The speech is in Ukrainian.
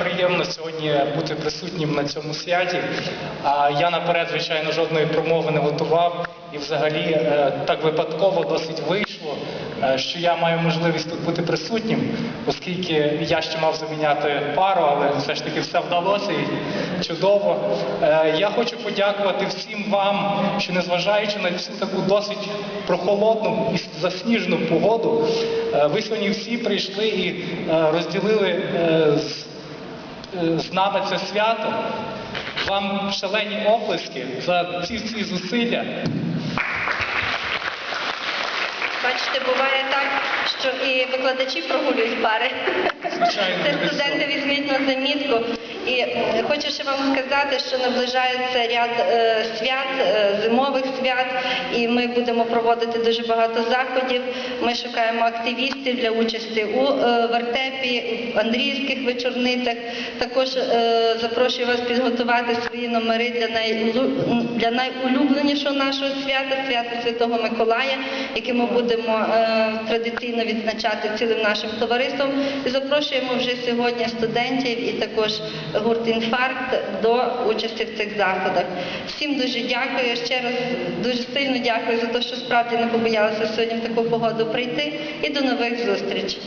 Приємно сьогодні бути присутнім на цьому святі. Я наперед, звичайно, жодної промови не готував, і взагалі е, так випадково досить вийшло, е, що я маю можливість тут бути присутнім, оскільки я ще мав заміняти пару, але все ж таки все вдалося і чудово. Е, Я хочу подякувати всім вам, що незважаючи на цю таку досить прохолодну і засніжну погоду, ви сьогодні всі прийшли і розділили з з нами це свято. Вам шалені оплески за ці всі зусилля. Бачите, буває так, що і викладачі прогулюють пари. Звичайно, Це студенти візьміть на замітку. І хочу ще вам сказати, що наближається ряд е, свят, е, зимових свят, і ми будемо проводити дуже багато заходів. Ми шукаємо активістів для участі у е, вертепі, в Андріївських вечорницях. Також е, запрошую вас підготувати свої номери для, найулю- для найулюбленішого нашого свята, свята Святого Миколая, яке ми будемо е, традиційно відзначати цілим нашим товариством. І запрошуємо вже сьогодні студентів і також гурт інфаркт до участі в цих заходах. Всім дуже дякую. Ще раз дуже сильно дякую за те, що справді не побоялися сьогодні в таку погоду прийти. І до нових зустрічей.